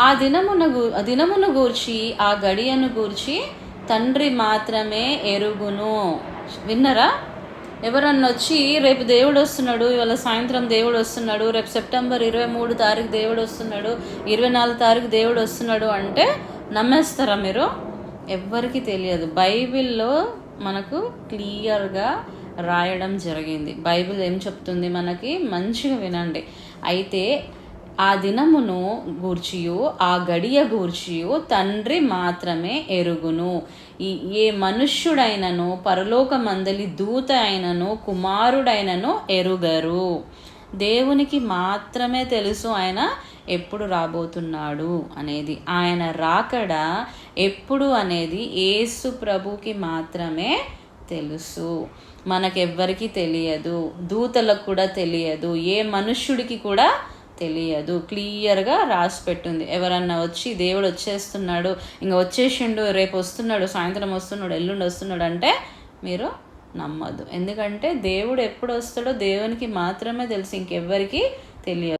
ఆ దినమున ఆ దినమును గూర్చి ఆ గడియను గూర్చి తండ్రి మాత్రమే ఎరుగును. విన్నరా? ఎవరన్నా వచ్చి రేపు దేవుడు వస్తున్నాడు ఇవాళ సాయంత్రం దేవుడు వస్తున్నాడు రేపు సెప్టెంబర్ ఇరవై మూడు తారీఖు దేవుడు వస్తున్నాడు ఇరవై నాలుగు తారీఖు దేవుడు వస్తున్నాడు అంటే నమ్మేస్తారా మీరు? ఎవ్వరికి తెలియదు. బైబిల్లో మనకు క్లియర్గా రాయడం జరిగింది. బైబిల్ ఏం చెప్తుంది? మనకి మంచిగా వినండి. అయితే ఆ దినమును గూర్చియు ఆ గడియ గూర్చియు తండ్రి మాత్రమే ఎరుగును. ఏ మనుష్యుడైనను పరలోకమందలి దూత అయినను కుమారుడైనను ఎరుగరు. దేవునికి మాత్రమే తెలుసు ఆయన ఎప్పుడు రాబోతున్నాడు అనేది. ఆయన రాకడ ఎప్పుడు అనేది ఏసు ప్రభుకి మాత్రమే తెలుసు. మనకెవ్వరికీ తెలియదు. దూతలకు కూడా తెలియదు. ఏ మనుష్యుడికి కూడా తెలియదు. క్లియర్గా రాసి పెట్టుంది. ఎవరన్నా వచ్చి దేవుడు వచ్చేస్తున్నాడు ఇంకా వచ్చేసిండు రేపు వస్తున్నాడు సాయంత్రం వస్తున్నాడు ఎల్లుండి వస్తున్నాడు అంటే మీరు నమ్మద్దు. ఎందుకంటే దేవుడు ఎప్పుడు వస్తాడో దేవునికి మాత్రమే తెలుసు ఇంకెవ్వరికి తెలియదు.